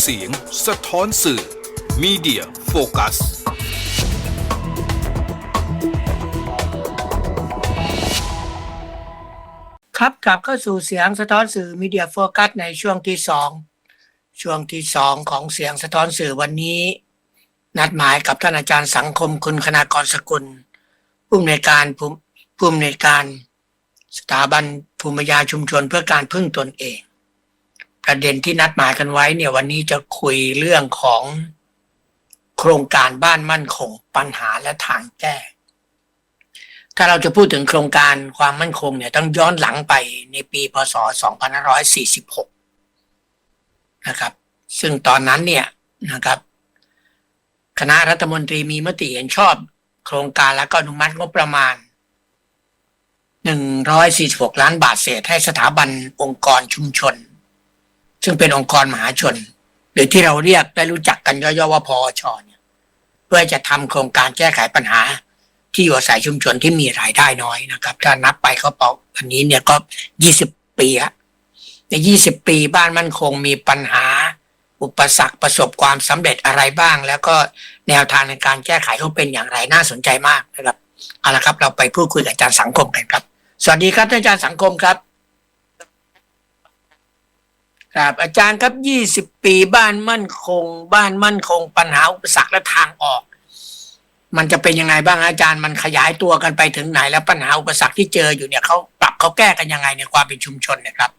เสียงสะท้อนสื่อ Media Focus ครับกลับเข้าสู่เสียงสะท้อนสื่อมีเดียโฟกัสในช่วงที่สองช่วงที่สองของเสียงสะท้อนสื่อวันนี้ นัดหมายกับท่านอาจารย์สังคมคุณคณากรสกุลผู้อำนวยการผู้ผู้อำนวยการสถาบัน ภูมิปัญญาชุมชนเพื่อการพึ่งตนเอง ประเด็นที่นัดหมายกันไว้เนี่ยวันนี้จะคุยเรื่องของโครงการบ้านมั่นคง ปัญหาและทางแก้ ถ้าเราจะพูดถึงโครงการความมั่นคงเนี่ยต้องย้อนหลังไปในปีพศ 2546 นะครับ ซึ่งตอนนั้นเนี่ยนะครับ คณะรัฐมนตรีมีมติเห็นชอบ โครงการและก็อนุมัติงบประมาณ 146 ล้านบาทเศษให้สถาบันองค์กรชุมชน ซึ่งเป็นองค์กรมหาชน หรือที่เราเรียกได้รู้จักกันย่อๆว่าพอชเนี่ยเพื่อจะทำโครงการแก้ไขปัญหา ที่อยู่อาศัยชุมชนที่มีรายได้น้อยนะครับ ถ้านับไปเขาเปาอันนี้เนี่ยก็ยี่สิบปีละในยี่สิบปีบ้านมั่นคงมีปัญหา อุปสรรคประสบความสำเร็จอะไรบ้าง แล้วก็แนวทางในการแก้ไขเขาเป็นอย่างไรน่าสนใจมากนะครับเอาละครับ เราไปพูดคุยกับอาจารย์สังคมกันครับ สวัสดีครับท่านอาจารย์สังคมครับ ครับอาจารย์ครับยี่สิบปีบ้านมั่นคง บ้านมั่นคง ปัญหาอุปสรรคและทางออก มันจะเป็นยังไงบ้างอาจารย์มันขยายตัวกันไปถึงไหน แล้วปัญหาอุปสรรคที่เจออยู่เนี่ยเขาปรับเขาแก้กันยังไงในความเป็นชุมชนเนี่ยครับ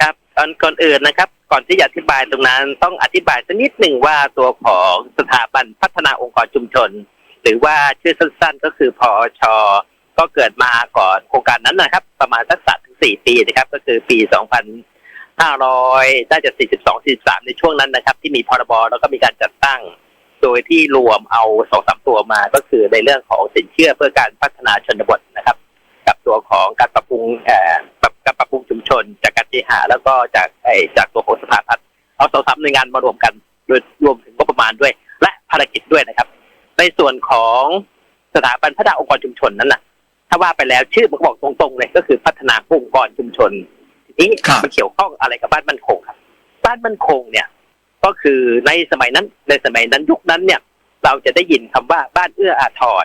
ครับก่อนก่อนอื่นนะครับ ก่อนที่จะอธิบายตรงนั้น ต้องอธิบายสักนิดหนึ่งว่าตัวของสถาบันพัฒนาองค์กรชุมชน หรือว่าชื่อสั้น ๆ ก็คือพอช ก็เกิดมาก่อนโครงการนั้นนะครับ ประมาณสักสามถึงสี่ปีนะครับ ก็คือปีสองพันห้าร้อยน่าจะสี่สิบสองสี่สามในช่วงนั้นนะครับ ที่มีพรบแล้วก็มีการจัดตั้ง โดยที่รวมเอาสองสามตัวมาก็คือในเรื่องของสินเชื่อเพื่อการพัฒนาชนบทนะครับ กับตัวของการปรับปรุงเอ่อปรับการปรับปรุงชุมชน จากการเคหะแล้วก็จากไอจากตัวของสถาพัฒน์เอาสองสามหน่วยงานมารวมกันโดยรวมถึงงบประมาณด้วย และภารกิจด้วยนะครับ ในส่วนของสถาบันพัฒนาองค์กรชุมชนนั้นน่ะ ถ้าว่าไปแล้วชื่อมันก็บอกตรงๆเลยก็คือพัฒนาองค์กรชุมชนทีนี้ครับมันเกี่ยวข้องอะไรกับบ้านมั่นคงครับ บ้านมั่นคงเนี่ย ก็คือในสมัยนั้น ในสมัยนั้นยุคนั้นเนี่ย เราจะได้ยินคำว่าบ้านเอื้ออาทร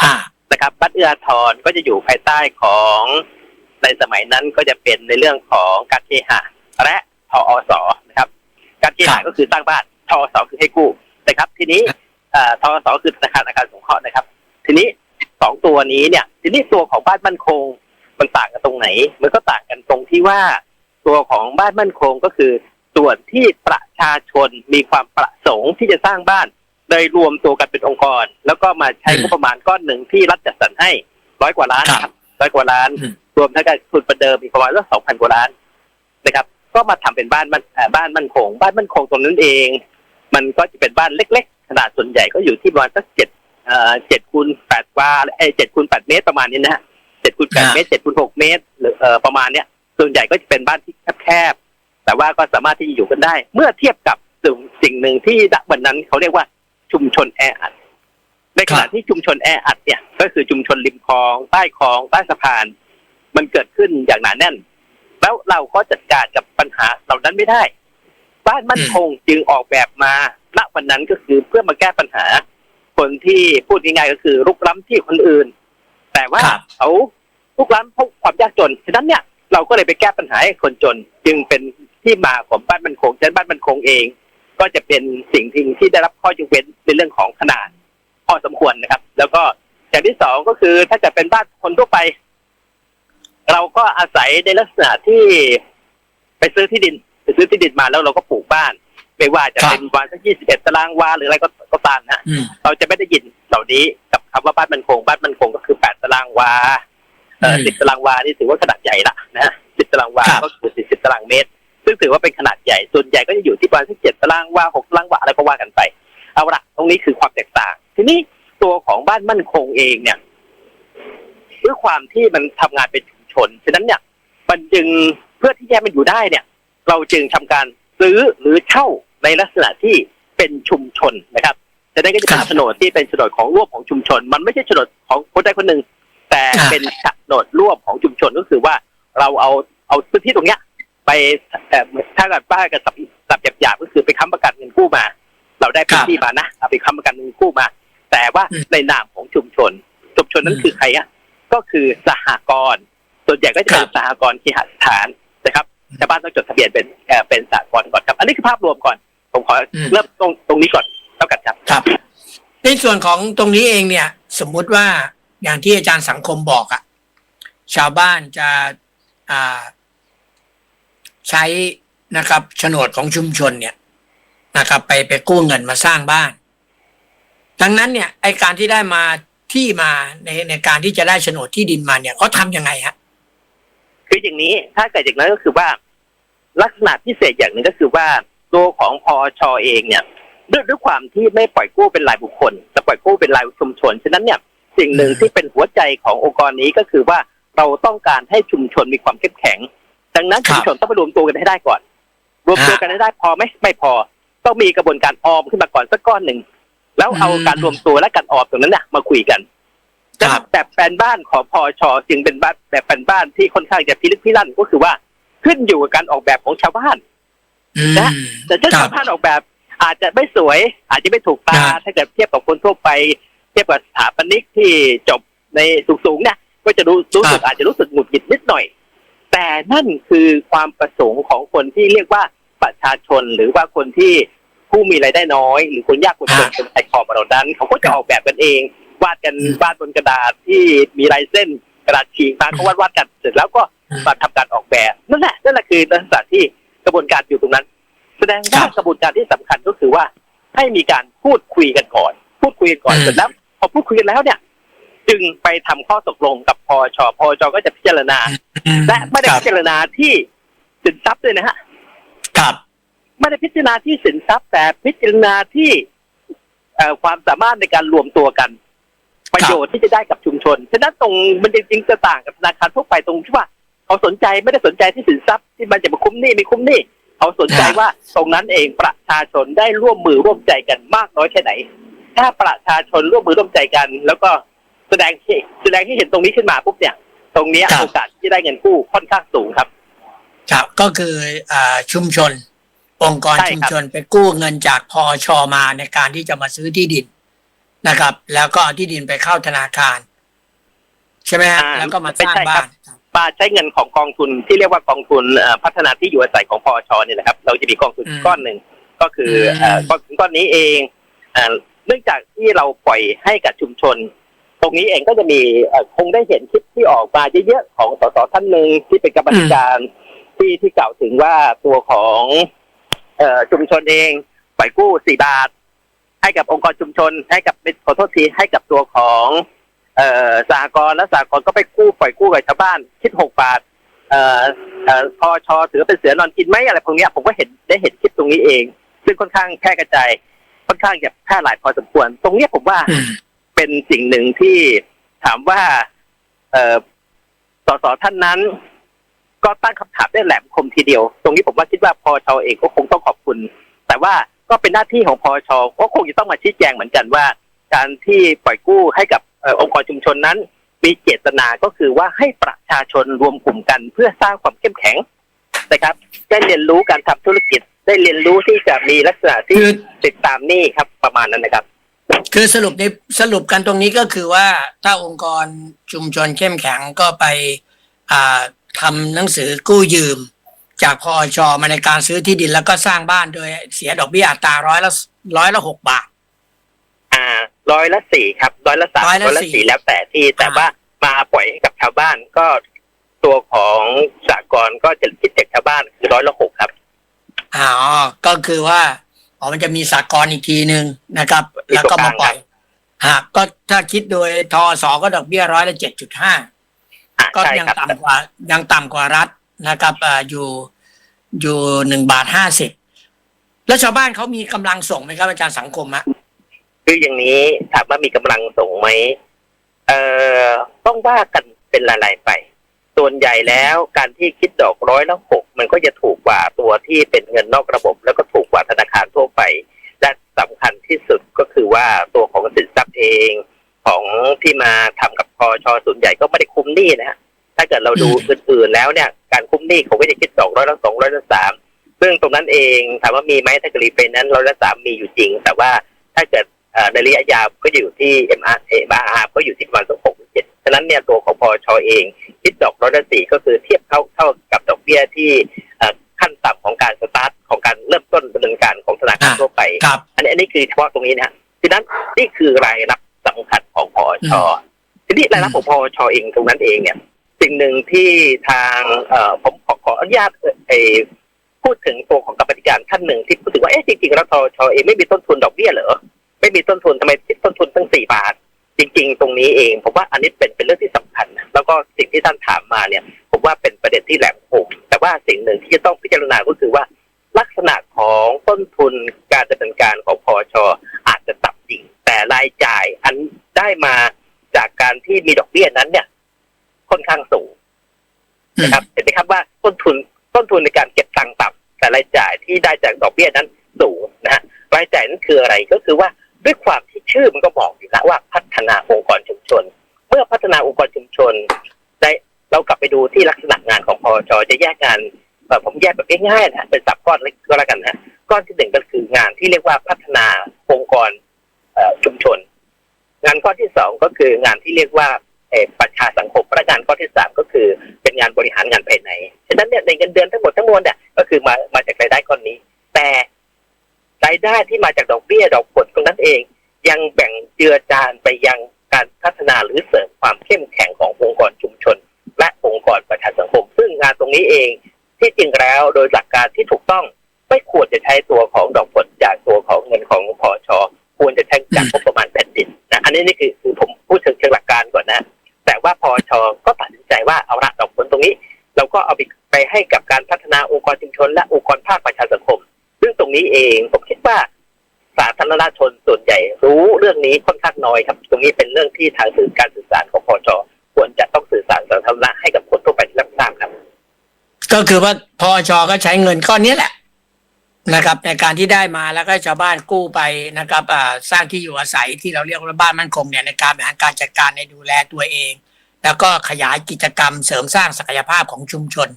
อ่านะครับ บ้านเอื้ออาทรก็จะอยู่ภายใต้ของในสมัยนั้นก็จะเป็นในเรื่องของการเคหะและทอสนะครับ การเคหะก็คือสร้างบ้านทอสคือให้กู้นะครับ ทีนี้เอ่อทอสคือธนาคารอาคารสงเคราะห์นะครับ ทีนี้สองตัวนี้เนี่ย ทีนี้ตัวของบ้านมั่นคง มันต่างกันตรงไหน มันก็ต่างกันตรงที่ว่า ตัวของบ้านมั่นคงก็คือ ส่วนที่ประชาชนมีความประสงค์ที่จะสร้างบ้านโดยรวมตัวกันเป็นองค์กร แล้วก็มาใช้อืมงบประมาณก้อนหนึ่งที่รัฐจัดสรรให้ร้อยกว่าล้านครับนะครับร้อยกว่าล้านอืมรวมทั้งการทุนประเดิมอีกประมาณสักสองพันกว่าล้านนะครับ ก็มาทำเป็นบ้านมันเอ่อบ้านมั่นคง บ้านมั่นคงตรงนั้นเอง มันก็จะเป็นบ้านเล็ก ๆ ขนาดส่วนใหญ่ก็อยู่ที่ประมาณสักเจ็ด เอ่อเจ็ดคูณแปดวาเอ้เจ็ดคูณแปดเมตรประมาณนี้นะฮะเจ็ดคูณแปดอ่าเมตรเจ็ดคูณหกเมตรหรือเอ่อประมาณเนี้ยส่วนใหญ่ก็จะเป็นบ้านที่แคบๆแต่ว่าก็สามารถที่จะอยู่กันได้ เมื่อเทียบกับสิ่งสิ่งหนึ่งที่ณวันนั้นเขาเรียกว่าชุมชนแออัดในขณะที่ชุมชนแออัดเนี่ย ก็คือชุมชนริมคลองใต้คลองใต้สะพาน มันเกิดขึ้นอย่างหนาแน่น แล้วเราก็จัดการกับปัญหาเหล่านั้นไม่ได้ บ้านมั่นคงจึงออกแบบมาณวันนั้นก็คือเพื่อมาแก้ปัญหา คนที่พูดง่ายๆก็คือลุกล้ำที่คนอื่น แต่ว่าครับ เขาลุกล้ำเพราะความยากจน ฉะนั้นเนี่ยเราก็เลยไปแก้ปัญหาให้คนจน จึงเป็นที่มาของบ้านมั่นคงฉะนั้นบ้านมั่นคงเอง ก็จะเป็นสิ่งที่ที่ได้รับข้อยกเว้นในเรื่องของขนาดพอสมควรนะครับ แล้วก็อย่างที่สองก็คือถ้าจะเป็นบ้านคนทั่วไป เราก็อาศัยในลักษณะที่ไปซื้อที่ดิน ไปซื้อที่ดินมาแล้วเราก็ปลูกบ้าน ไม่ว่าจะครับเป็นวันสักยี่สิบเอ็ดตารางวาหรืออะไรก็ก็ตามนะอืมเราจะไม่ได้ยินเหล่านี้กับคำว่าบ้านมันคงบ้านมันคงก็คือแปดตารางวาเอออืมสิบตารางวานี่ถือว่าขนาดใหญ่ละนะสิบตารางวาครับก็คือสิบตารางเมตร ซึ่งถือว่าเป็นขนาดใหญ่ส่วนใหญ่ก็จะอยู่ที่ประมาณสักเจ็ดตารางวาหกตารางวาอะไรก็ว่ากันไปเอาละตรงนี้คือความแตกต่าง ทีนี้ตัวของบ้านมั่นคงเองเนี่ยด้วยความที่มันทำงานเป็นชุมชนฉะนั้นเนี่ยมันจึงเพื่อที่จะมันอยู่ได้เนี่ย เราจึงทำการซื้อหรือเช่า ในลักษณะที่เป็นชุมชนนะครับจะนั้นก็จะเป็นครับโฉนดที่เป็นโฉนดของร่วมของชุมชน มันไม่ใช่โฉนดของคนใดคนหนึ่งแต่อ่าเป็นโฉนดร่วมของชุมชนก็คือว่าเราเอาเอาพื้นที่ตรงเนี้ย ไปเอ่อถ้าเกิดป้ากับสับสับหยาบๆก็คือไปค้ำประกันเงินกู้มา เราได้พื้นที่มานะเอาไปค้ำประกันเงินกู้มา แต่ว่าอืมในนามของชุมชน ชุมชนนั้นอืมคือใครอะก็คือสหกรณ์ส่วนใหญ่ก็จะเป็ครันบสหกรณ์ที่หสถานนะครับ ชาวบ้านต้องจดทะเบียนเป็นเอ่อเป็นสหกรณ์ก่อนครับ อันนี้คือภาพรวมก่อน ผมขอเริ่มตรงตรงนี้ก่อนแล้วกันครับครับ ในส่วนของตรงนี้เองเนี่ย สมมุติว่าอย่างที่อาจารย์สังคมบอกอะชาวบ้านจะอ่าใช้นะครับโฉนดของชุมชนเนี่ยนะครับ ไปไปกู้เงินมาสร้างบ้าน ดังนั้นเนี่ยไอการที่ได้มาที่มาในในการที่จะได้โฉนดที่ดินมาเนี่ยเขาทำยังไงฮะ คืออย่างนี้ถ้าเกิดอย่างนั้นก็คือว่า ลักษณะพิเศษอย่างหนึ่งก็คือว่าตัวของพอชอเองเนี่ยด้วยด้วยความที่ไม่ปล่อยกู้เป็นรายบุคคลแต่ปล่อยกู้เป็นรายชุมชนฉะนั้นเนี่ยสิ่งหนึ่งอืมที่เป็นหัวใจขององค์กรนี้ก็คือว่าเราต้องการให้ชุมชนมีความเข้มแข็ง ดังนั้นครับชุมชนต้องไปรวมตัวกันให้ได้ก่อน รวมตัวฮะกันให้ได้พอไหมไม่พอ ต้องมีกระบวนการออมขึ้นมาก่อนสักก้อนหนึ่งแล้วเอาอืมการรวมตัวและการออมตรงนั้นเนี่ยมาคุยกัน ครับแต่แปลนบ้านของพอชอจึงเป็นบ้านแบบแปลนบ้านที่ค่อนข้างจะพิลึกพิลั่นก็คือว่าขึ้นอยู่กับการออกแบบของชาวบ้านอืมนะแต่ถ้าครัชาบวบ้านออกแบบ อาจจะไม่สวย อาจจะไม่ถูกตาครับถ้าเกิดเทียบกับคนทั่วไป เทียบกับสถาปนิกที่จบในสูงๆเนี่ยก็จะรู้รู้สึกอาจจะรู้สึกหงุดหงิดนิดหน่อย แต่นั่นคือความประสงค์ของคนที่เรียกว่าประชาชนหรือว่าคนที่ผู้มีรายได้น้อย หรือคนยากคนจนอ่าคนไทยคอมาเราดันเขาก็จะออกแบบกันเอง วาดกันอืมวาดบนกระดาษที่มีลายเส้นกระดาษฉีกมาเขาวาดวาดกันเสร็จแล้วก็อืมมาทำการออกแบบนั่นแหละนั่นแหละคือลักษณะที่กระบวนการอยู่ตรงนั้น แสดงว่าครับกระบวนการที่สำคัญก็คือว่า ให้มีการพูดคุยกันก่อน พูดคุยกันก่อนอืมเสร็จแล้วพอพูดคุยกันแล้วเนี่ย จึงไปทำข้อตกลงกับพอชพอชก็จะพิจารณา และไม่ได้ครับพิจารณาที่สินทรัพย์ด้วยนะฮะครับไม่ได้พิจารณาที่สินทรัพย์แต่พิจารณาที่เอ่อความสามารถในการรวมตัวกัน ประโยชน์ที่จะได้กับชุมชน ฉะนั้นตรงมันจริงๆจะต่างกับธนาคารทั่วไปตรงที่ว่า เขาสนใจไม่ได้สนใจที่สินทรัพย์ที่มันจะมาคุ้มหนี้ไม่คุ้มหนี้เขาสนใจฮะว่าตรงนั้นเองประชาชนได้ร่วมมือร่วมใจกันมากน้อยแค่ไหน ถ้าประชาชนร่วมมือร่วมใจกัน แล้วก็แสดงที่แสดงที่เห็นตรงนี้ขึ้นมาปุ๊บเนี่ย ตรงเนี้ยครับโอกาสที่จะได้เงินกู้ค่อนข้างสูงครับครับก็คืออ่าชุมชน องค์กรใช่ครับชุมชนไปกู้เงินจากพอชอมาในการที่จะมาซื้อที่ดิน นะครับ แล้วก็เอาที่ดินไปเข้าธนาคาร ใช่ไหมฮะอ่าแล้วก็มาสร้างไม่ใช่ครับ บ้านครับมาใช้เงินของกองทุนที่เรียกว่ากองทุนเอ่อพัฒนาที่อยู่อาศัยของพอชเนี่ยนะครับ เราจะมีกองทุนอืมก้อนหนึ่งก็คืออมเอ่อกองทุนก้อนนี้เองเอ่อเนื่องจากที่เราปล่อยให้กับชุมชน ตรงนี้เองก็จะมีเอ่อคงได้เห็นคลิปที่ออกมาเยอะๆของสสท่านหนึ่งที่เป็นกรรมาธิการที่ที่กล่าวถึงว่าตัวของเอ่อชุมชนเองปล่อยกู้สี่บาท ให้กับองค์กรชุมชน ให้กับขอโทษทีให้กับตัวของเอ่อสหกรณ์และสหกรณ์ก็ไปกู้ปล่อยกู้กับชาวบ้าน คิดหกบาทเอ่อเอ่อพอชอถือเป็นเสือนอนกินไหมอะไรพวกเนี้ยผมก็เห็นได้เห็นคลิปตรงนี้เอง ซึ่งค่อนข้างแพร่กระจายค่อนข้างจะแพร่หลายพอสมควร ตรงเนี้ยผมว่าอืมเป็นสิ่งหนึ่งที่ถามว่า เอ่อสสท่านนั้น ก็ตั้งคำถามได้แหลมคมทีเดียว ตรงนี้ผมว่าคิดว่าพอชอเองก็คงต้องขอบคุณ แต่ว่า ก็เป็นหน้าที่ของพอชอก็คงจะต้องมาชี้แจงเหมือนกันว่า การที่ปล่อยกู้ให้กับเอ่อองค์กรชุมชนนั้น มีเจตนาก็คือว่าให้ประชาชนรวมกลุ่มกันเพื่อสร้างความเข้มแข็งนะครับ ได้เรียนรู้การทำธุรกิจได้เรียนรู้ที่จะมีลักษณะที่คือติดตามหนี้ครับประมาณนั้นนะครับ คือสรุปในสรุปกันตรงนี้ก็คือว่าถ้าองค์กรชุมชนเข้มแข็งก็ไปอ่าทำหนังสือกู้ยืม จากพอชอมาในการซื้อที่ดินแล้วก็สร้างบ้านโดยเสียดอกเบี้ยอัตราร้อยละร้อยละหกบาท อ่าร้อยละสี่ครับร้อยละสามร้อยละร้อยละสี่สี่แล้วแต่ที่แต่อ่าว่ามาปล่อยให้กับชาวบ้านก็ตัวของสากลก็จะคิดจากชาวบ้านคือร้อยละหกครับอ๋อก็คือว่าอ๋อมันจะมีสากลอีกทีหนึ่งนะครับมีแล้วก็มาปล่อยตัวกลางหากก็ถ้าคิดโดยทอสอก็ดอกเบี้ยร้อยละเจ็ดจุดห้าอ่าก็ใช่ยังครับต่ำกว่ายังต่ำกว่ารัฐ นะครับอยู่อยู่หนึ่งบาทห้าสิบแล้วชาวบ้านเขามีกำลังส่งไหมครับอาจารย์สังคมฮะคืออย่างนี้ถามว่ามีกำลังส่งไหมเอ่อต้องว่ากันเป็นรายๆไป ส่วนใหญ่แล้วการที่คิดดอกร้อยละหกมันก็จะถูกกว่าตัวที่เป็นเงินนอกระบบ แล้วก็ถูกกว่าธนาคารทั่วไป และสำคัญที่สุดก็คือว่าตัวของสินทรัพย์เองของที่มาทำกับพอชอส่วนใหญ่ก็ไม่ได้คุ้มหนี้นะฮะ ถ้าเกิดเราดูอื่นๆแล้วเนี่ยการคุ้มหนี้เขาก็จะคิดสองร้อยละสองร้อยละสามซึ่งตรงนั้นเองถามว่ามีไหมถ้าเกิดรีเฟนนั้นร้อยละสามมีอยู่จริง แต่ว่าถ้าเกิดเอ่อในระยะยาวก็อยู่ที่ MR MRR ก็อยู่ที่ประมาณสักหกเจ็ดฉะนั้นเนี่ยตัวของพอชเอง คิดดอกร้อยละสี่ก็คือเทียบเท่าเท่ากับดอกเบี้ยที่เอ่อขั้นต่ำของการสตาร์ทของการเริ่มต้นดำเนินการของธนาคารอ่าทั่วไปครับอันนี้อันนี้คือเฉพาะตรงนี้นะฮะฉะนั้นนี่คือรายรับสำคัญของพอชอืมทีนี้รายรับของพอชเองตรงนั้นเองเนี่ย สิ่งหนึ่งที่ทางเอ่อผมขอขออนุญาตเอพูดถึงตัวของกรรมธิการท่านหนึ่งที่พูดถึงว่าเอ๊ะจริงๆแล้วพอชเองไม่มีต้นทุนดอกเบี้ยเหรอไม่มีต้นทุนทำไมคิดต้นทุนตั้งสี่บาท จริง ๆ ตรงนี้เองผมว่าอันนี้เป็นเป็นเรื่องที่สำคัญ แล้วก็สิ่งที่ท่านถามมาเนี่ย ผมว่าเป็นประเด็นที่แหลมคมแต่ว่าสิ่งหนึ่งที่จะต้องพิจารณาก็คือว่า ลักษณะของต้นทุนการดำเนินการของพอชอาจจะต่ำจริง แต่รายจ่ายอันได้มาจากการที่มีดอกเบี้ยนั้นเนี่ย ค่อนข้างสูง อืม นะครับเห็นไหมครับว่าต้นทุน ต้นทุนในการเก็บตังค์ต่ำแต่รายจ่ายที่ได้จากดอกเบี้ยนั้นสูงนะฮะรายจ่ายนั้นคืออะไรก็คือว่าด้วยความที่ชื่อมันก็บอกอยู่แล้วว่าพัฒนาองค์กรชุมชน เมื่อพัฒนาองค์กรชุมชนได้เรากลับไปดูที่ลักษณะงานของพอชจะแยกงานผมแยกแบบง่ายๆนะเป็นสับก้อนเล็กก็แล้วกันนะฮะก้อนที่หนึ่งก็คืองานที่เรียกว่าพัฒนาองค์กรชุมชน งานก้อนที่สองก็คืองานที่เรียกว่า ประชาสังคมและงานก้อที่สามก็คือเป็นงานบริหารงานภายในฉะนั้นเนี่ยในเงินเดือนทั้งหมดทั้งมวลเนี่ยก็คือมามาจากรายได้ก้อนนี้ แต่รายได้ที่มาจากดอกเบี้ยดอกผลตรงนั้นเอง ยังแบ่งเจือจานไปยังการพัฒนาหรือเสริมความเข้มแข็งขององค์กรชุมชน และองค์กรประชาสังคม ซึ่งงานตรงนี้เองที่จริงแล้วโดยหลักการที่ถูกต้องไม่ควรจะใช้ตัวของดอกผลจากตัวของเงินของพอชควรจะใช้จากงบประมาณแผ่นดินนะอันนี้นี่คือคือผมพูดถึงเชิงหลักการก่อนนะ แต่ว่าพอชก็ตัดสินใจว่าเอาละดอกผลตรงนี้ เราก็เอาไปไปให้กับการพัฒนาองค์กรชุมชนและองค์กรภาคประชาสังคม ซึ่งตรงนี้เองผมคิดว่าสาธารณชนส่วนใหญ่รู้เรื่องนี้ค่อนข้างน้อยครับ ตรงนี้เป็นเรื่องที่ทางสื่อการสื่อสารของพอชควรจะต้องสื่อสารสาธารณะให้กับคนทั่วไปที่รับทราบครับ ก็คือว่าพอชก็ใช้เงินก้อนนี้แหละ นะครับในการที่ได้มาแล้วก็ชาวบ้านกู้ไปนะครับอ่าสร้างที่อยู่อาศัยที่เราเรียกว่าบ้านมั่นคงเนี่ยในการบริหารการจัดการในดูแลตัวเอง แล้วก็ขยายกิจกรรม เสริมสร้างศักยภาพของชุมชน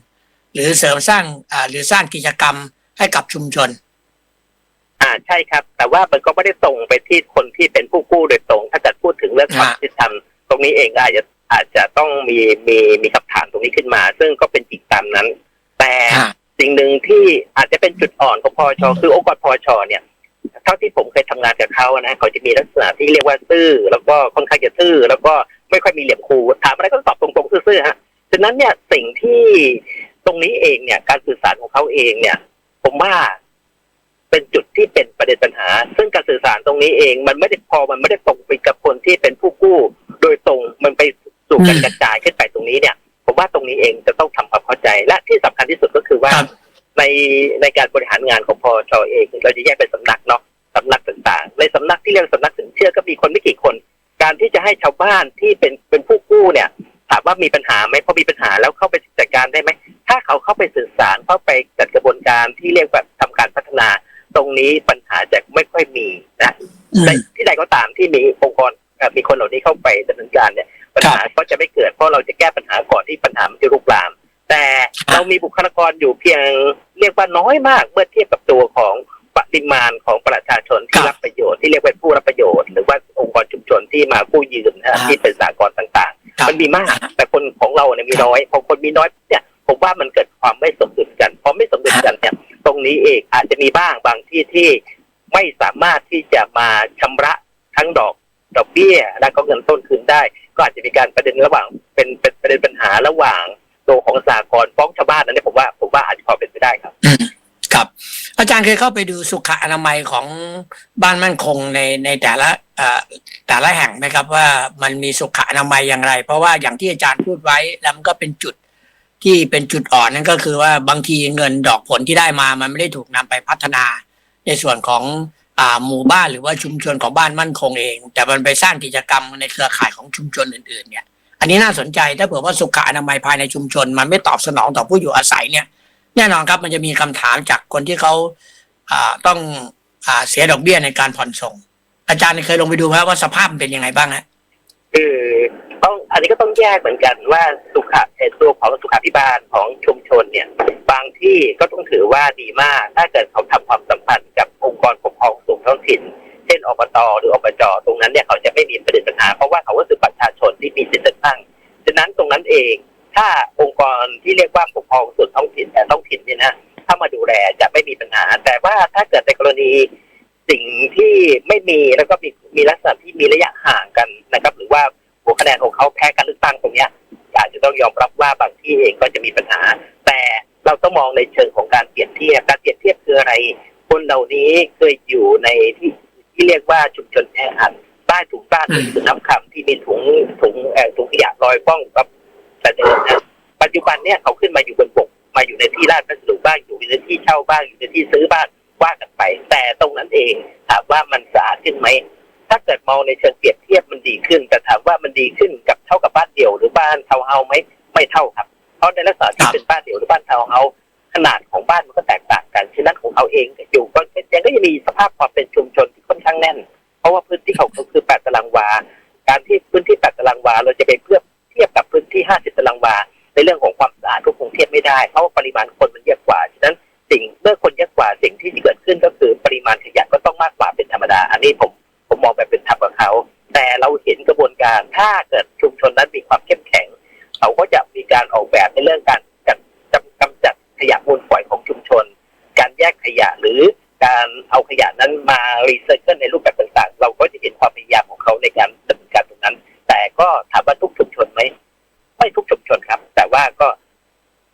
หรือเสริมสร้างอ่าหรือสร้างกิจกรรมให้กับชุมชน อ่าใช่ครับ แต่ว่ามันก็ไม่ได้ส่งไปที่คนที่เป็นผู้กู้โดยตรง ถ้าจะพูดถึงเรื่องความฮะยุติธรรมตรงนี้เองอาจจะอาจจะต้องมีมีมีคำถามตรงนี้ขึ้นมา ซึ่งก็เป็นจริงตามนั้น แต่อ่า สิ่งหนึ่งที่อาจจะเป็นจุดอ่อนของพอชอคือองค์กรพอชอเนี่ยเท่าที่ผมเคยทำงานกับเขานะเขาจะมีลักษณะที่เรียกว่าซื่อ แล้วก็ค่อนข้างจะซื่อ แล้วก็ไม่ค่อยมีเหลี่ยมคูถามอะไรก็ตอบตรงๆซื่อๆฮะฉะนั้นเนี่ยสิ่งที่ตรงนี้เองเนี่ย การสื่อสารของเขาเองเนี่ย ผมว่าเป็นจุดที่เป็นประเด็นปัญหา ซึ่งการสื่อสารตรงนี้เอง มันไม่ได้พอมันไม่ได้ตรงไปกับคนที่เป็นผู้กู้ โดยตรงมันไปสู่การกระจายขึ้นไปตรงนี้เนี่ย ผมว่าตรงนี้เองจะต้องทำความเข้าใจ และที่สำคัญที่สุดก็คือว่าครับในในการบริหารงานของพอชเอง เราจะแยกเป็นสำนักเนาะสำนักต่างๆ ในสำนักที่เรียกว่าสำนักสินเชื่อก็มีคนไม่กี่คน การที่จะให้ชาวบ้านที่เป็นเป็นผู้กู้เนี่ย ถามว่ามีปัญหาไหมพอมีปัญหาแล้วเข้าไปจัดการได้ไหมถ้าเขาเข้าไปสื่อสารเข้าไปจัดกระบวนการที่เรียกว่าทำการพัฒนา ตรงนี้ปัญหาจะไม่ค่อยมีนะอืมในที่ใดก็ตามที่มีองค์กรเอ่อมีคนเหล่านี้เข้าไปดำเนินการเนี่ย ปัญหาก็จะไม่เกิดเพราะเราจะแก้ปัญหาก่อนที่ปัญหามันจะลุกลาม แต่เรามีบุคลากรอยู่เพียงเรียกว่าน้อยมากเมื่อเทียบกับตัวของปริมาณของประชาชนที่รับประโยชน์ที่เรียกว่าผู้รับประโยชน์ หรือว่าองค์กรชุมชนที่มากู้ยืมนะฮะที่เป็นสากลต่างครับๆมันมีมาก แต่คนของเราเนี่ยมีน้อยพอคนมีน้อยเนี่ยผมว่ามันเกิดความไม่สมดุลกันพอไม่สมดุลกันเนี่ยตรงนี้เองอาจจะมีบ้างบางที่ที่ไม่สามารถที่จะมาชำระทั้งดอก ดอกเบี้ยและก็เงินต้นคืนได้ ก็อาจจะมีการประเด็นระหว่างเป็นเป็นประเด็นปัญหาระหว่างตัวของสากลฟ้องชาวบ้านนั้นเนี่ยผมว่าผมว่าอาจจะพอเป็นไปได้ครับครับ อาจารย์เคยเข้าไปดูสุขอนามัยของบ้านมั่นคงในในแต่ละแต่ละแห่งไหมครับว่ามันมีสุขอนามัยอย่างไร เพราะว่าอย่างที่อาจารย์พูดไว้แล้วมันก็เป็นจุดที่เป็นจุดอ่อนนั่นก็คือว่าบางทีเงินดอกผลที่ได้มามันไม่ได้ถูกนำไปพัฒนาในส่วนของ อ่าหมู่บ้านหรือว่าชุมชนของบ้านมั่นคงเอง แต่มันไปสร้างกิจกรรมในเครือข่ายของชุมชนอื่น ๆ เนี่ย อันนี้น่าสนใจถ้าเผื่อว่าสุขอนามัยภายในชุมชน มันไม่ตอบสนองต่อผู้อยู่อาศัยเนี่ย แน่นอนครับมันจะมีคำถามจากคนที่เขาอ่าต้องอ่าเสียดอกเบี้ยในการผ่อนส่ง อาจารย์เคยลงไปดูไหมว่าสภาพมันเป็นยังไงบ้างฮะคือ ต้องอันนี้ก็ต้องแยกเหมือนกันว่าสุขะเอ่อตัวของสุขาภิบาลของชุมชนเนี่ย บางที่ก็ต้องถือว่าดีมาก ถ้าเกิดเขาทำความสัมพันธ์กับองค์กรปกครองส่วนท้องถิ่น เช่นอบตหรืออบจตรงนั้นเนี่ยเขาจะไม่มีประเด็นปัญหาเพราะว่าเขาก็คือประชาชนที่มีสิทธิ์เลือกตั้งฉะนั้นตรงนั้นเอง ถ้าองค์กรที่เรียกว่าปกครองส่วนท้องถิ่นแต่ท้องถิ่นเนี่ยนะถ้ามาดูแลจะไม่มีปัญหา แต่ว่าถ้าเกิดในกรณีสิ่งที่ไม่มีแล้วก็มีมีลักษณะที่มีระยะห่างกันนะครับ หรือว่า หัวคะแนนของเขาแพ้การเลือกตั้งตรงเนี้ยอาจจะต้องยอมรับว่าบางที่เองก็จะมีปัญหา แต่เราต้องมองในเชิงของการเปรียบเทียบ การเปรียบเทียบคืออะไร คนเหล่านี้เคยอยู่ในที่ที่เรียกว่าชุมชนแออัดใต้ถุงบ้านอืมถุงน้ำคำที่มีถุงถุงเอ่อถุงขยะลอยป้องกับแต่เดิมนะปัจจุบันเนี่ยเขาขึ้นมาอยู่บนบกมาอยู่ในที่ราชพัสดุบ้างอยู่ในที่เช่าบ้างอยู่ในที่ซื้อบ้างว่ากันไป แต่ตรงนั้นเองถามว่ามันสะอาดขึ้นไหม ถ้าเกิดมองในเชิงเปรียบเทียบมันดีขึ้น แต่ถามว่ามันดีขึ้นกับเท่ากับบ้านเดี่ยวหรือบ้านทาวน์เฮาส์ไหมไม่เท่าครับ เพราะในลักษณะที่เป็นบ้านเดี่ยวหรือบ้านทาวน์เฮาส์ขนาดของบ้านมันก็แตกต่างกันฉะนั้นของเขาเองอยู่ก็ยังก็ยังมีสภาพความเป็นชุมชนที่ค่อนข้างแน่น เพราะว่าพื้นที่ของเขาคือ 8 ตารางวา การที่พื้นที่ 8 ตารางวา เราจะไปเพื่อเทียบกับพื้นที่ 50 ตารางวา ในเรื่องของความสะอาดก็คงเทียบไม่ได้ เพราะว่าปริมาณคนมันเยอะกว่า ฉะนั้นสิ่งเมื่อคนเยอะกว่าสิ่งที่จะเกิดขึ้นก็คือปริมาณขยะก็ต้องมากกว่าเป็นธรรมดา อันนี้ผมผ มองแบบเป็นธรรมกับเขาแต่เราเห็นกระบวนการถ้าเกิดชุมชนนั้นมีความเข้มแข็ง เขาก็จะมีการออกแบบในเรื่องการจัดกำจัดขยะมูลฝอยของชุมชน การแยกขยะหรือการเอาขยะนั้นมารีไซเคิลในรูปแบบต่างๆ เราก็จะเห็นความพยายามของเขาในการดำเนินการตรงนั้น แต่ก็ถามว่าทุกชุมชนไหมไม่ทุกชุมชนครับ แต่ว่าก็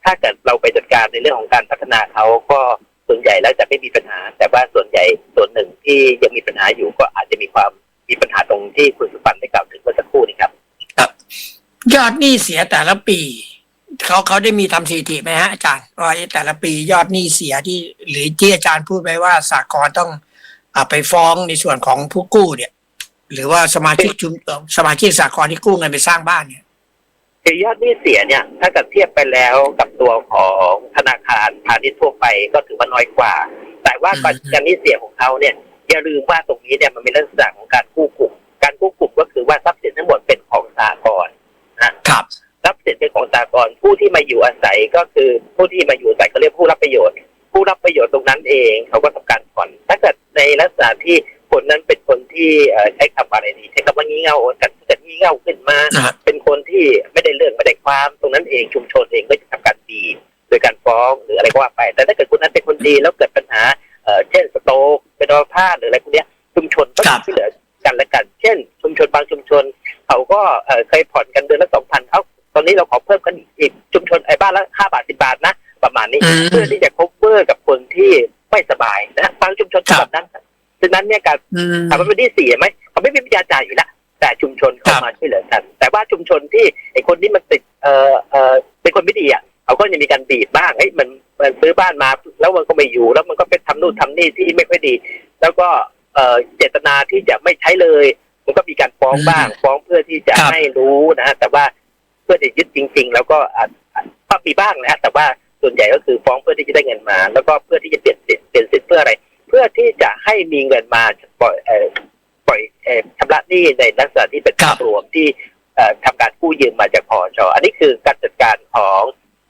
ถ้าเกิดเราไปจัดการในเรื่องของการพัฒนาเขาก็ส่วนใหญ่แล้วจะไม่มีปัญหา แต่ว่าส่วน หญ่ส่วนหนึ่งที่ยังมีปัญหาอยู่ก็อาจจะมีความมีปัญหาตรงที่คุณสุปันได้กล่าวถึงเมื่อสักครู่นี้ครับ ยอดหนี้เสียแต่ละปีเขาเขาได้มีทำสถิติไหมฮะอาจารย์ว่าแต่ละปียอดหนี้เสียที่ หรือที่อาจารย์พูดไปว่าสากลต้องอาไปฟ้องในส่วนของผู้กู้เนี่ย หรือว่าสมาชิกชุมเอ่อสมาชิกสากลที่กู้เงินไปสร้างบ้านเนี่ยคือยอดหนี้เสียเนี่ย ถ้าเกิดเทียบไปแล้วกับตัวของธนาคารพาณิชย์ทั่วไปก็ถือว่าน้อยกว่า แต่ว่าอืมการหนี้เสียของเขาเนี่ยอย่าลืมว่าตรงนี้เนี่ยมันมีลักษณะของการกู้กลุ่ม การกู้กลุ่มก็คือว่าทรัพย์สินทั้งหมดเป็นของสากลนะครับทรัพย์สินเป็นของสากลผู้ที่มาอยู่อาศัยก็คือผู้ที่มาอยู่อาศัยเขาเรียกผู้รับประโยชน์ ผู้รับประโยชน์ตรงนั้นเองเขาก็ทำการผ่อนถ้าเกิดในลักษณะที่คนนั้นเป็นคนที่เอ่อใช้คำอะไรดีใช้คำว่างี่เง่ากันเกิดงี่เง่าขึ้นมาครับเป็นคนที่ไม่ได้เรื่องไม่ได้ความตรงนั้นเองชุมชนเองก็จะทำการบีบโด ยการฟ้องหรืออะไรก็ว่าไป แต่ถ้าเกิดคนนั้นเป็นคนดีแล้วเกิดปัญหาเอ่อเช่นสโตรกเป็นอัมพาตหรืออะไรพวกเนี้ยชุมชนก็ครัจะบช่วยเหลือกันและกัน เช่น ชุมชนบางชุมชนเขาก็เอ่อเคยผ่อนกันเดือนละสองพันเอ้าตอนนี้เราขอเพิ่มกันอีกชุมชนไอ้บ้านละห้าบาทสิบาทนะประมาณนี้อืมเพื่อที่จะ cover กับคนที่ไม่สบายนะบางชุมชนครับแบบนั้นฉะนั้นเนี่ยการอืมถามว่าเป็นหนี้เสียไหมเขาไม่มีปัญญาจ่ายอยู่แล้วแต่ชุมชนเข้าครับมาช่วยเหลือกัน แต่ว่าชุมชนที่ไอ้คนที่มันติดเอ่อเอ่อเป็นคนไม่ดีอะ เขาก็จะมีการบีบบ้างเฮ้ยมันมันซื้อบ้านมาแล้วมันก็ไม่อยู่ แล้วมันก็ไปทำนู่นทำนี่ที่ไม่ค่อยดี แล้วก็เอ่อเจตนาที่จะไม่ใช้เลย มันก็มีการฟ้องบ้าง ฟ้องเพื่อที่จะครับให้รู้นะฮะแต่ว่าเพื่อจะยึดจริง ๆ แล้วก็อาจอาจก็มีบ้างนะฮะแต่ว่าส่วนใหญ่ก็คือฟ้องเพื่อที่จะได้เงินมา แล้วก็เพื่อที่จะเปลี่ยนสิทธิ์เปลี่ยนสิทธิ์เพื่ออะไร เพื่อที่จะให้มีเงินมาปล่อยเอ่อปล่อยเอ่อชำระหนี้ในลักษณะที่เป็นครัภาบพรวมที่เอ่อทำการกู้ยืมมาจากพอชอันนี้คือการจัดการของ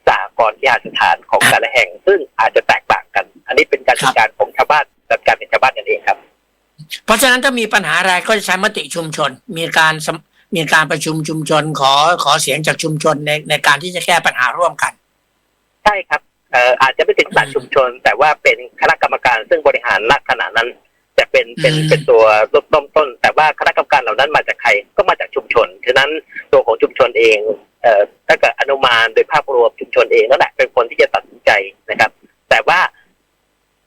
สหกรณ์ยาสถานของแต่ละแห่ง ซึ่งอาจจะแตกต่างกัน อันนี้เป็นการจัดการของชาวบ้านจัดการเป็นชาวบ้านกันเองครับ เพราะฉะนั้นถ้ามีปัญหาอะไรก็จะใช้มติชุมชน มีการสมมีการประชุมชุมชนขอขอเสียงจากชุมชนในในการที่จะแก้ปัญหาร่วมกัน ใช่ครับเอ่ออาจจะไม่ถึงสารชุมชน แต่ว่าเป็นคณะกรรมการซึ่งบริหารณขณะนั้น จะเป็นเป็นอืมเป็นตัวต้นต้น แต่ว่าคณะกรรมการเหล่านั้นมาจากใครก็มาจากชุมชนฉะนั้นตัวของชุมชนเองเอ่อถ้าเกิดอนุมานโดยภาพรวมชุมชนเองนั่นแหละเป็นคนที่จะตัดสินใจนะครับ แต่ว่า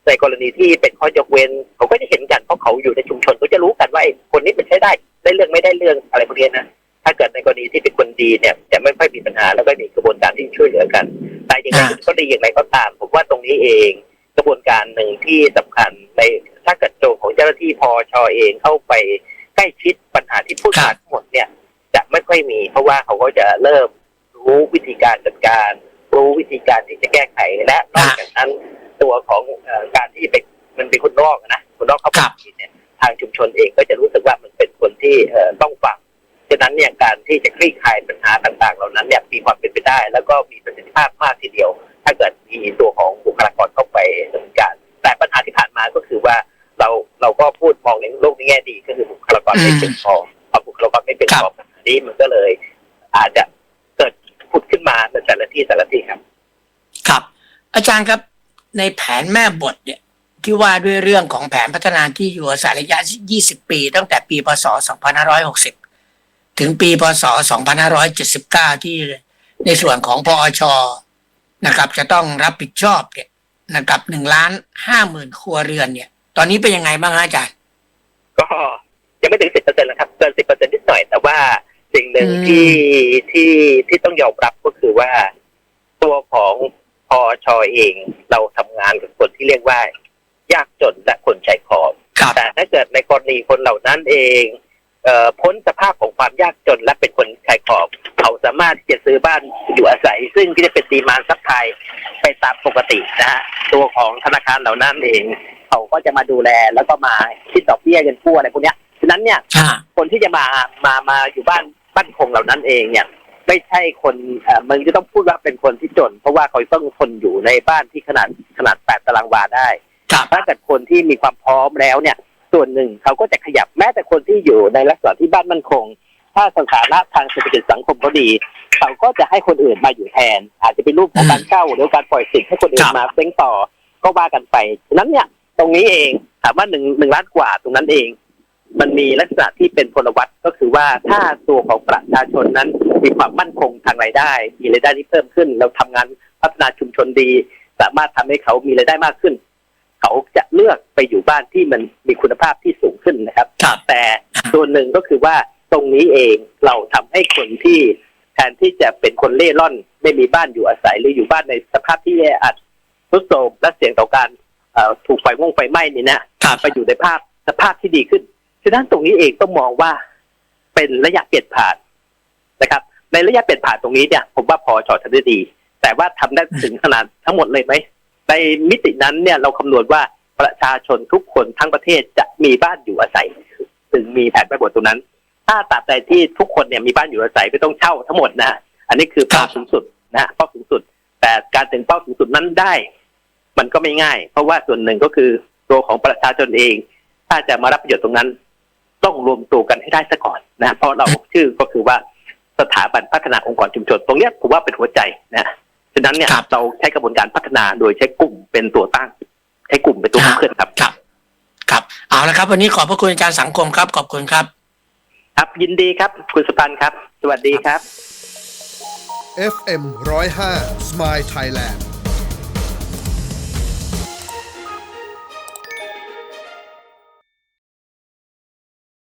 ในกรณีที่เป็นข้อยกเว้นเขาก็จะเห็นกันเพราะเขาอยู่ในชุมชนเขาจะรู้กันว่าไอ้คนนี้มันใช้ได้ได้เรื่องไม่ได้เรื่องอะไรพวกนี้นะถ้าเกิดในกรณีที่เป็นคนดีเนี่ยจะไม่ค่อยมีปัญหาแล้วก็มีกระบวนการที่ช่วยเหลือกัน แต่อย่างไรอ่าก็ดีอย่างไรก็ตาม ผมว่าตรงนี้เองกระบวนการหนึ่งที่สำคัญใน ถ้าเกิดตัวของเจ้าหน้าที่พอชอเองเข้าไปใกล้ชิดปัญหาที่พูดครัมาบทั้งหมดเนี่ย จะไม่ค่อยมี เพราะว่าเขาก็จะเริ่มรู้วิธีการจัดการ รู้วิธีการที่จะแก้ไขและนอกจากนั้นตัวของเอ่อการที่เป็นมันเป็นคนนอกนะคนนอกเข้าไปครับเนี่ยทางชุมชนเองก็จะรู้สึกว่ามันเป็นคนที่เอ่อต้องฟังฉะนั้นเนี่ยเนี่ยการที่จะคลี่คลายปัญหาต่าง ๆ เหล่านั้นเนี่ยมีความเป็นไปได้ แล้วก็มีประสิทธิภาพมากทีเดียว ถ้าเกิดมีตัวของบุคลากรเข้าไปดำเนินการ แต่ปัญหาที่ผ่านมาก็คือว่า เราเราก็พูดมองในโลกในแง่ดีก็คือบุคลากรไม่เพียงพอพอบุคลากรไม่เพียงพอปัญหานี้มันก็เลย อาจจะเกิดผุดขึ้นมาในแต่ละที่แต่ละที่ครับ ครับ อาจารย์ครับ ในแผนแม่บทเนี่ยที่ว่าด้วยเรื่องของแผนพัฒนาที่อยู่อาศัยระยะ 20 ปี ตั้งแต่ปี พศ 2560 ถึงปี พศ 2579 ที่ในส่วนของพอชนะครับ จะต้องรับผิดชอบเนี่ยนะครับหนึ่งล้านห้าหมื่นครัวเรือนเนี่ย ตอนนี้เป็นยังไงบ้างฮะอาจารย์ ก็ยังไม่ถึงสิบเปอร์เซ็นต์นะครับเกินสิบเปอร์เซ็นต์นิดหน่อย แต่ว่าสิ่งหนึ่งอืม ที่ที่ที่ต้องยอมรับก็คือว่า ตัวของพอชอเองเราทำงานกับคนที่เรียกว่า ยากจนและคนใจขอบครับ แต่ถ้าเกิดในกรณีคนเหล่านั้นเองเอ่อ พ้นสภาพของความยากจนและเป็นคนชายขอบ เขาสามารถที่จะซื้อบ้านอยู่อาศัย ซึ่งที่จะเป็นดีมานซัพพลายไปตามปกตินะฮะตัวของธนาคารเหล่านั้นเอง เขาก็จะมาดูแลแล้วก็มาคิดดอกเบี้ยเงินกู้อะไรพวกเนี้ยฉะนั้นเนี่ยอ่าคนที่จะมามามาอยู่บ้านบ้านคงเหล่านั้นเองเนี่ยไม่ใช่คนเอ่อมันจะต้องพูดว่าเป็นคนที่จน เพราะว่าเขาต้องทนอยู่ในบ้านที่ขนาดขนาดแปดตารางวาได้ครับถ้าเกิดคนที่มีความพร้อมแล้วเนี่ย ส่วนหนึ่งเขาก็จะขยับแม้แต่คนที่อยู่ในลักษณะที่บ้านมั่นคง ถ้าสถานะทางเศรษฐกิจสังคมเขาดี เขาก็จะให้คนอื่นมาอยู่แทน อาจจะเป็นรูปของการเช่าหรือการปล่อยสิทธิ์ให้คนอื่คนรับมาเซ้งต่อก็ว่ากันไปฉะนั้นเนี่ยตรงนี้เองถามว่าหนึ่งหนึ่งล้านกว่าตรงนั้นเอง มันมีลักษณะที่เป็นพลวัตก็คือว่าถ้าตัวของประชาชนนั้นมีความมั่นคงทางรายได้ มีรายได้ที่เพิ่มขึ้น เราทำงานพัฒนาชุมชนดี สามารถทำให้เขามีรายได้มากขึ้น เขาจะเลือกไปอยู่บ้านที่มันมีคุณภาพที่สูงขึ้นนะครับครับแต่ส่วนหนึ่งก็คือว่าตรงนี้เองเราทำให้คนที่แทนที่จะเป็นคนเล่ร่อน ไม่มีบ้านอยู่อาศัย หรืออยู่บ้านในสภาพที่แออัดทรุดโทรมและเสี่ยงต่อการเอ่อถูกไฟม่วงไฟไหม้นี่นะครับไปอยู่ในภาพสภาพที่ดีขึ้นฉะนั้นตรงนี้เองต้องมองว่าเป็นระยะเปลี่ยนผ่านนะครับ ในระยะเปลี่ยนผ่านตรงนี้เนี่ยผมว่าพอชอทำได้ดี แต่ว่าทำได้ถึงขนาดทั้งหมดเลยไหม ในมิตินั้นเนี่ยเราคำนวณว่าประชาชนทุกคนทั้งประเทศจะมีบ้านอยู่อาศัย ถึงมีแผนแม่บทตรงนั้น ถ้าตราบใดที่ทุกคนเนี่ยมีบ้านอยู่อาศัยไม่ต้องเช่าทั้งหมดนะอันนี้คือเป้าสูงสุดนะฮะเป้าสูงสุด แต่การถึงเป้าสูงสุดนั้นได้ มันก็ไม่ง่าย เพราะว่าส่วนหนึ่งก็คือตัวของประชาชนเอง ถ้าจะมารับประโยชน์ตรงนั้น ต้องรวมตัวกันให้ได้ซะก่อนนะเพราะเราชื่อก็คือว่าสถาบันพัฒนาองค์กรชุมชนตรงเนี้ยผมว่าเป็นหัวใจนะ ฉะนั้นเนี่ยครับเราใช้กระบวนการพัฒนาโดยใช้กลุ่มเป็นตัวตั้ง ใช้กลุ่มเป็นตัวขับเคลื่อนครับ ครับ ครับ เอาละครับ วันนี้ขอบพระคุณอาจารย์สังคมครับ ขอบคุณครับ ครับยินดีครับคุณสุพันธ์ครับ สวัสดีครับ FM 105 Smile Thailand